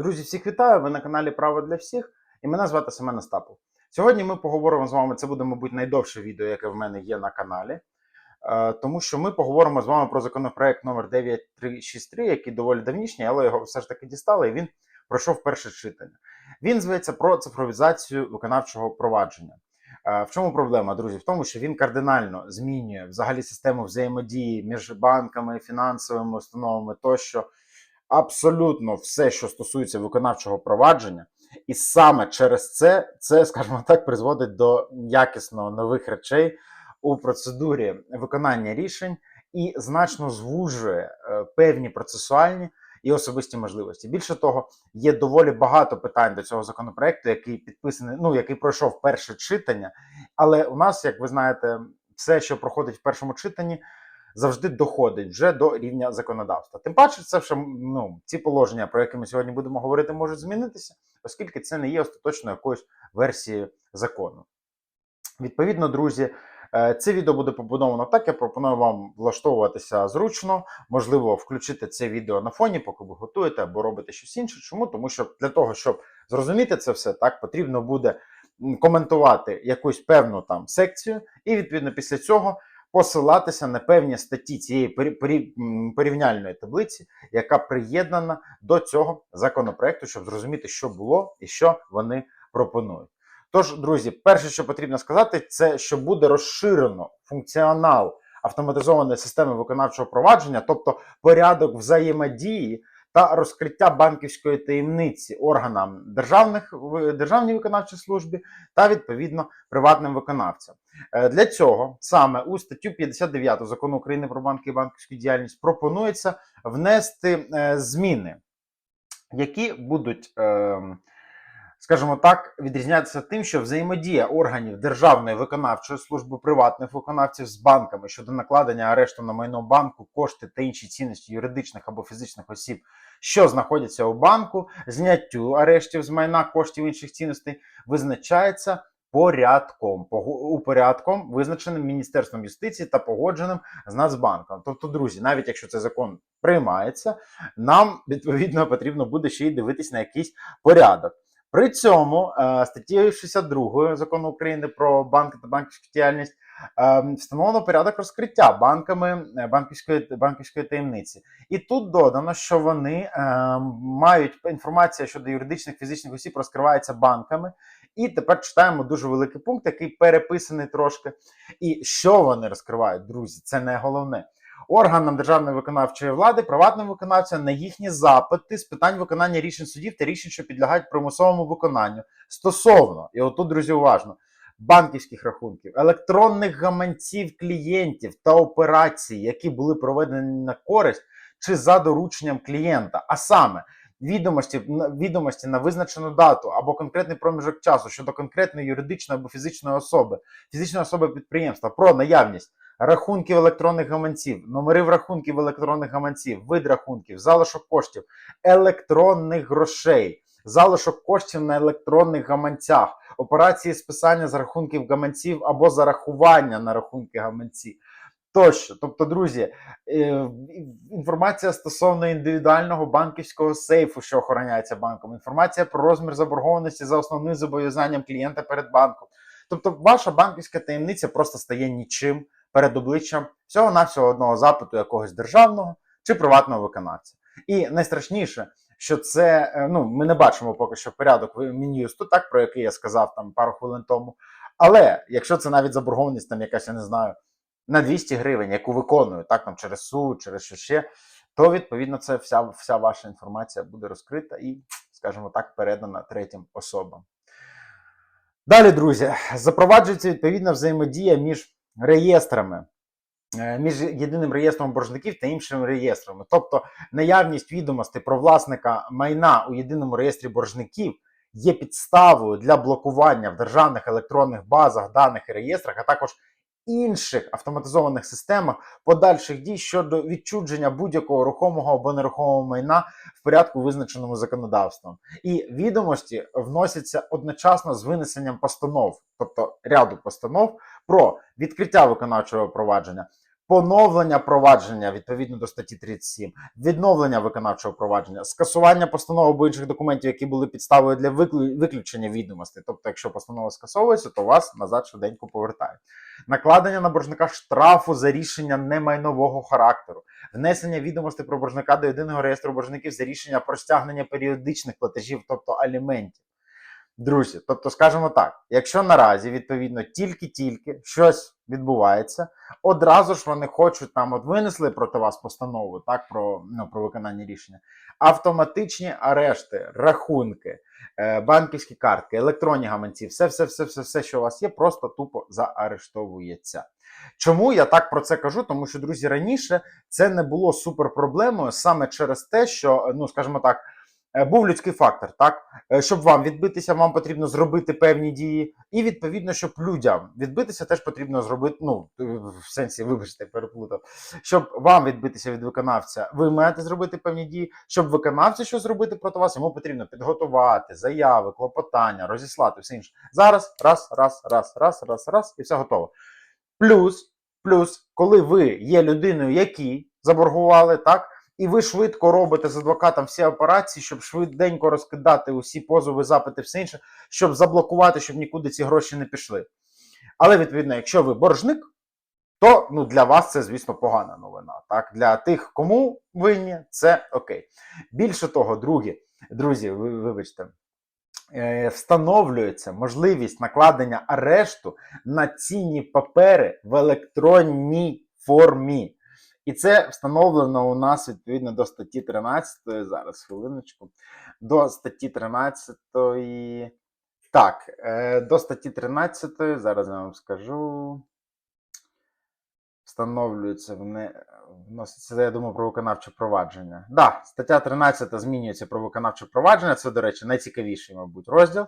Друзі, всіх вітаю! Ви на каналі Право для всіх і мене звати Семен Остапов. Сьогодні ми поговоримо з вами. Це буде, мабуть, найдовше відео, яке в мене є на каналі, е, тому що ми поговоримо з вами про законопроект номер 9363, який доволі давнішній, але його все ж таки дістали, і він пройшов перше читання. Він зветься про цифровізацію виконавчого провадження. Е, В чому проблема, друзі? В тому, що він кардинально змінює взагалі систему взаємодії між банками, фінансовими установами тощо абсолютно все, що стосується виконавчого провадження, і саме через це, це, скажімо так, призводить до якісно нових речей у процедурі виконання рішень і значно звужує е, певні процесуальні і особисті можливості. Більше того, є доволі багато питань до цього законопроекту, який підписаний, ну який пройшов перше читання. Але у нас, як ви знаєте, все, що проходить в першому читанні, завжди доходить вже до рівня законодавства. Тим паче, це вже ну, ці положення, про які ми сьогодні будемо говорити, можуть змінитися, оскільки це не є остаточною якоюсь версією закону. Відповідно, друзі, е, це відео буде побудовано так. Я пропоную вам влаштовуватися зручно, можливо, включити це відео на фоні, поки ви готуєте або робите щось інше. Чому? Тому що для того, щоб зрозуміти це все, так потрібно буде коментувати якусь певну там секцію, і відповідно після цього посилатися на певні статті цієї порівняльної таблиці, яка приєднана до цього законопроекту, щоб зрозуміти, що було і що вони пропонують. Тож, друзі, перше, що потрібно сказати, це що буде розширено функціонал автоматизованої системи виконавчого провадження, тобто порядок взаємодії та розкриття банківської таємниці органам державних державній виконавчій службі та відповідно приватним виконавцям. Е, Для цього саме у статтю 59 закону України про банки і банківську діяльність пропонується внести е, зміни, які будуть. ем, скажімо так, відрізняється тим, що взаємодія органів Державної виконавчої служби приватних виконавців з банками щодо накладення арешту на майно банку, кошти та інші цінності юридичних або фізичних осіб, що знаходяться у банку, зняттю арештів з майна коштів інших цінностей, визначається порядком, пого- у порядком, визначеним Міністерством юстиції та погодженим з Нацбанком. Тобто, друзі, навіть якщо цей закон приймається, нам відповідно потрібно буде ще й дивитись на якийсь порядок. При цьому е, статтєю 62 закону України про банки та банківську діяльність е, встановлено порядок розкриття банками е, банківської банківської таємниці. І тут додано, що вони мають інформація щодо юридичних фізичних осіб розкривається банками. І тепер читаємо дуже великий пункт, який переписаний трошки. І що вони розкривають, друзі? Це не головне органам державної виконавчої влади, приватним виконавцям на їхні запити з питань виконання рішень судів та рішень, що підлягають примусовому виконанню. Стосовно, і отут, друзі, уважно, банківських рахунків, електронних гаманців клієнтів та операцій, які були проведені на користь чи за дорученням клієнта, а саме відомості, відомості на визначену дату або конкретний проміжок часу щодо конкретної юридичної або фізичної особи, фізичної особи підприємства про наявність рахунків електронних гаманців, номерів рахунків електронних гаманців, вид рахунків, залишок коштів, електронних грошей, залишок коштів на електронних гаманцях, операції списання з рахунків гаманців або зарахування на рахунки гаманців. Тощо, тобто, друзі, е, інформація стосовно індивідуального банківського сейфу, що охороняється банком, інформація про розмір заборгованості за основним зобов'язанням клієнта перед банком. Тобто, ваша банківська таємниця просто стає нічим перед обличчям всього навсього одного запиту якогось державного чи приватного виконавця. І найстрашніше, що це е, ну ми не бачимо поки що порядок Мін'юсту, так про який я сказав там пару хвилин тому. Але якщо це навіть заборгованість, там якась я не знаю, на 200 гривень, яку виконую, так там через суд, через що ще, то відповідно це вся, вся ваша інформація буде розкрита і, скажімо так, передана третім особам. Далі, друзі, запроваджується відповідна взаємодія між реєстрами, е, між єдиним реєстром боржників та іншими реєстрами. Тобто наявність відомостей про власника майна у єдиному реєстрі боржників є підставою для блокування в державних електронних базах даних і реєстрах, а також інших автоматизованих системах подальших дій щодо відчудження будь-якого рухомого або нерухомого майна в порядку, визначеному законодавством. І відомості вносяться одночасно з винесенням постанов, тобто ряду постанов про відкриття виконавчого провадження, поновлення провадження відповідно до статті 37, відновлення виконавчого провадження, скасування постанови або інших документів, які були підставою для виключення відомостей. Тобто, якщо постанова скасовується, то вас назад швиденько повертають. Накладення на боржника штрафу за рішення немайнового характеру, внесення відомостей про боржника до єдиного реєстру боржників за рішення про стягнення періодичних платежів, тобто аліментів. Друзі, тобто, скажімо так, якщо наразі відповідно тільки-тільки щось відбувається, одразу ж вони хочуть там, от винесли проти вас постанову, так про, ну, про виконання рішення, автоматичні арешти, рахунки, е, банківські картки, електронні гаманці, все, все, все, все, все, що у вас є, просто тупо заарештовується. Чому я так про це кажу? Тому що, друзі, раніше це не було супер проблемою саме через те, що, ну скажімо так, був людський фактор, так Е, щоб вам відбитися, вам потрібно зробити певні дії, і відповідно, щоб людям відбитися, теж потрібно зробити. Ну е, в сенсі, вибачте, переплутав. Щоб вам відбитися від виконавця, ви маєте зробити певні дії. Щоб виконавцю що зробити проти вас, йому потрібно підготувати заяви, клопотання, розіслати все інше. Зараз раз, раз, раз, раз, раз, раз, і все готово. Плюс, плюс, коли ви є людиною, якій заборгували, так. І ви швидко робите з адвокатом всі операції, щоб швиденько розкидати усі позови, запити, все інше, щоб заблокувати, щоб нікуди ці гроші не пішли. Але відповідно, якщо ви боржник, то ну, для вас це, звісно, погана новина. Так? Для тих, кому винні, це окей. Більше того, другі, друзі, ви, вибачте, е, встановлюється можливість накладення арешту на цінні папери в електронній формі. І це встановлено у нас відповідно до статті 13, зараз хвилиночку, до статті 13. Так, е, до статті 13, зараз я вам скажу. Встановлюється вноситься, я думаю, про виконавче провадження. Так, да, стаття 13 змінюється про виконавче провадження. Це, до речі, найцікавіший, мабуть, розділ.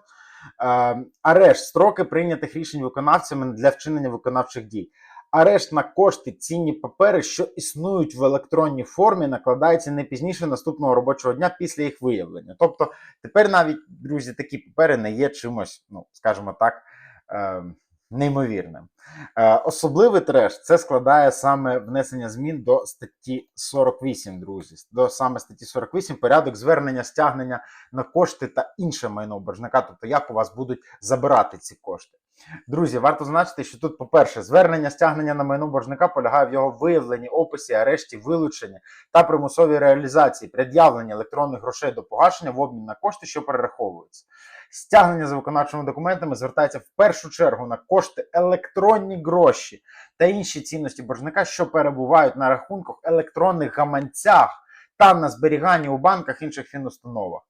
Е, арешт строки прийнятих рішень виконавцями для вчинення виконавчих дій. Арешт на кошти цінні папери, що існують в електронній формі, накладається не пізніше наступного робочого дня після їх виявлення. Тобто тепер навіть, друзі, такі папери не є чимось, ну, скажімо так, е, неймовірним. Е, особливий треш це складає саме внесення змін до статті 48, друзі. До саме статті 48 порядок звернення стягнення на кошти та інше майно боржника, тобто як у вас будуть забирати ці кошти. Друзі, варто зазначити, що тут, по-перше, звернення стягнення на майно боржника полягає в його виявленні, описі, арешті, вилученні та примусовій реалізації, пред'явлення електронних грошей до погашення в обмін на кошти, що перераховуються. Стягнення за виконавчими документами звертається в першу чергу на кошти електронні гроші та інші цінності боржника, що перебувають на рахунках електронних гаманцях та на зберіганні у банках інших фінустановах.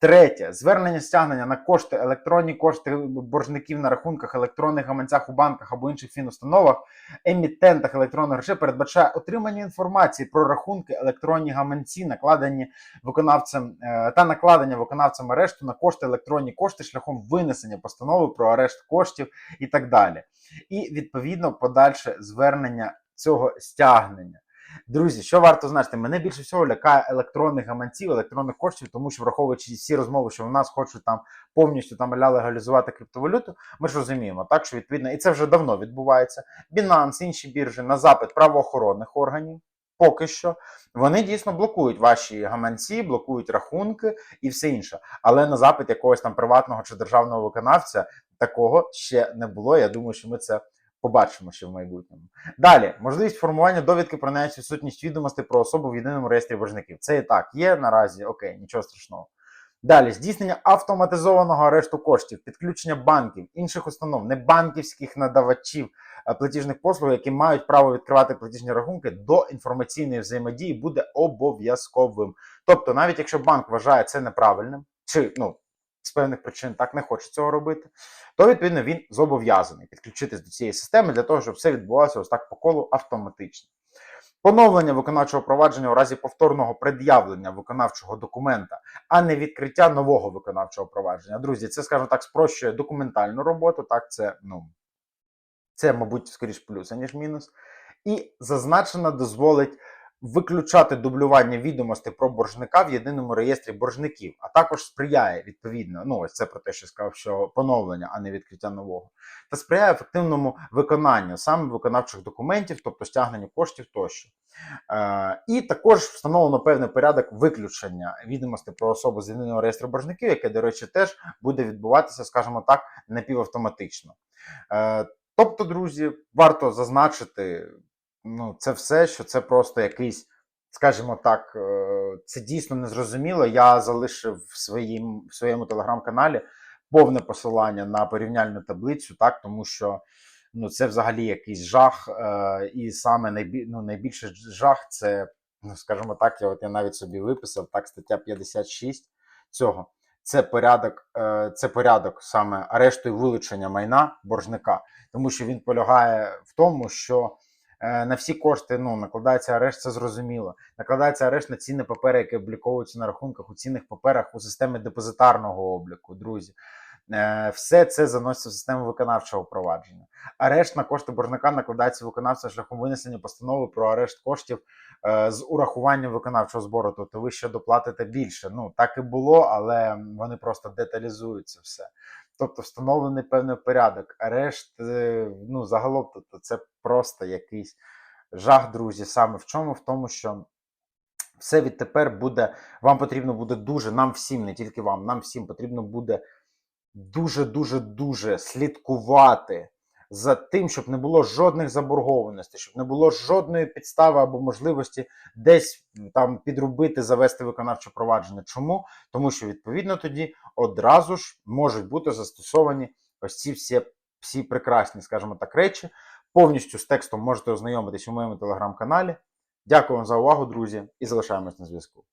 Третє звернення стягнення на кошти, електронні кошти боржників на рахунках, електронних гаманцях у банках або інших фінустановах, емітентах електронних грошей передбачає отримання інформації про рахунки, електронні гаманці, накладені виконавцем е, та накладення виконавцем арешту на кошти, електронні кошти шляхом винесення постанови про арешт коштів і так далі. І відповідно подальше звернення цього стягнення. Друзі, що варто знати? Мене більше всього лякає електронних гаманців, електронних коштів, тому що враховуючи всі розмови, що в нас хочуть там повністю там аля легалізувати криптовалюту, ми ж розуміємо, так що відповідно, і це вже давно відбувається. Binance, інші біржі на запит правоохоронних органів. Поки що вони дійсно блокують ваші гаманці, блокують рахунки і все інше. Але на запит якогось там приватного чи державного виконавця такого ще не було. Я думаю, що ми це побачимо ще в майбутньому. Далі, можливість формування довідки про наявність відсутність відомостей про особу в єдиному реєстрі боржників. Це і так є наразі, окей, нічого страшного. Далі здійснення автоматизованого арешту коштів, підключення банків, інших установ, небанківських надавачів е, платіжних послуг, які мають право відкривати платіжні рахунки до інформаційної взаємодії, буде обов'язковим. Тобто, навіть якщо банк вважає це неправильним, чи ну з певних причин так не хоче цього робити, то відповідно він зобов'язаний підключитись до цієї системи для того, щоб все відбувалося ось так по колу автоматично. Поновлення виконавчого провадження у разі повторного пред'явлення виконавчого документа, а не відкриття нового виконавчого провадження. Друзі, це, скажімо так, спрощує документальну роботу. Так, це, ну, це, мабуть, скоріш плюс, аніж мінус. І зазначено дозволить виключати дублювання відомостей про боржника в єдиному реєстрі боржників, а також сприяє відповідно. Ну, ось це про те, що сказав, що поновлення, а не відкриття нового, та сприяє ефективному виконанню саме виконавчих документів, тобто стягненню коштів тощо. Е, і також встановлено певний порядок виключення відомостей про особу з єдиного реєстру боржників, яке, до речі, теж буде відбуватися, скажімо так, напівавтоматично. Е, тобто, друзі, варто зазначити ну, це все, що це просто якийсь, скажімо так, е, це дійсно незрозуміло. Я залишив в, своїм, в своєму телеграм-каналі повне посилання на порівняльну таблицю, так, тому що ну, це взагалі якийсь жах. Е, і саме найбі, ну, найбільший жах це, ну, скажімо так, я, от я навіть собі виписав, так, стаття 56 цього. Це порядок, е, це порядок саме арешту і вилучення майна боржника, тому що він полягає в тому, що на всі кошти ну, накладається арешт, це зрозуміло. Накладається арешт на цінні папери, які обліковуються на рахунках у цінних паперах у системі депозитарного обліку, друзі. Е, Все це заноситься в систему виконавчого провадження. Арешт на кошти боржника накладається виконавцем шляхом винесення постанови про арешт коштів е, з урахуванням виконавчого збору. Тобто ви ще доплатите більше. Ну так і було, але вони просто деталізують це все. Тобто встановлений певний порядок. Арешт, решт-ну загалом, тобто, це просто якийсь жах, друзі. Саме в чому? В тому, що все відтепер буде. Вам потрібно буде дуже, нам всім, не тільки вам, нам всім потрібно буде дуже, дуже, дуже слідкувати за тим, щоб не було жодних заборгованостей, щоб не було жодної підстави або можливості десь там підробити, завести виконавче провадження. Чому? Тому що відповідно тоді одразу ж можуть бути застосовані ось ці всі, всі прекрасні, скажімо так, речі. Повністю з текстом можете ознайомитись у моєму телеграм-каналі. Дякую вам за увагу, друзі, і залишаємось на зв'язку.